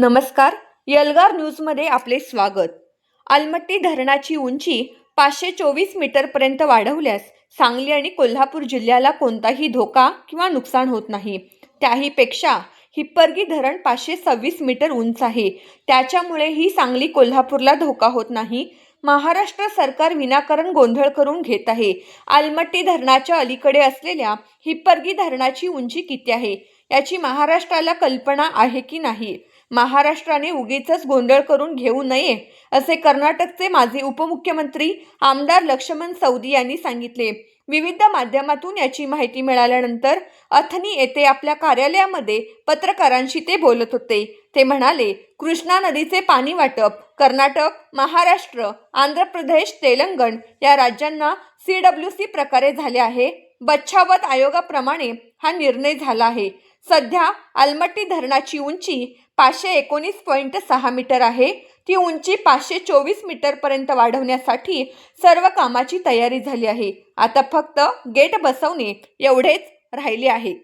नमस्कार यलगार न्यूजमध्ये आपले स्वागत. अलमट्टी धरणाची उंची पाचशे चोवीस मीटरपर्यंत वाढवल्यास सांगली आणि कोल्हापूर जिल्ह्याला कोणताही धोका किंवा नुकसान होत नाही. त्याहीपेक्षा हिप्परगी धरण पाचशे सव्वीस मीटर उंच आहे. त्याच्यामुळे ही सांगली कोल्हापूरला धोका होत नाही. महाराष्ट्र सरकार विनाकारण गोंधळ करून घेत आहे. आलमट्टी धरणाच्या अलीकडे असलेल्या हिप्परगी धरणाची उंची किती आहे? याची महाराष्ट्राला कल्पना आहे की नाही? महाराष्ट्राने उगीच गोंधळ करून घेऊ नये असे कर्नाटकचे माजी उपमुख्यमंत्री आमदार लक्ष्मण सौदी यांनी सांगितले. विविध माध्यमातून याची माहिती मिळाल्यानंतर अथनी येथे आपल्या कार्यालयामध्ये पत्रकारांशी ते बोलत होते. ते म्हणाले कृष्णा नदीचे पाणी वाटप कर्नाटक महाराष्ट्र आंध्र प्रदेश तेलंगण या राज्यांना सी डब्ल्यू सी प्रकारे झाले आहे. बच्छावत आयोगाप्रमाणे हा निर्णय झाला आहे. सध्या आलमट्टी धरणाची उंची पाचशे एकोणीस पॉईंट सहा मीटर आहे. ती उंची पाचशे चोवीस मीटरपर्यंत वाढवण्यासाठी सर्व कामाची तयारी झाली आहे. आता फक्त गेट बसवणे एवढेच राहिले आहे.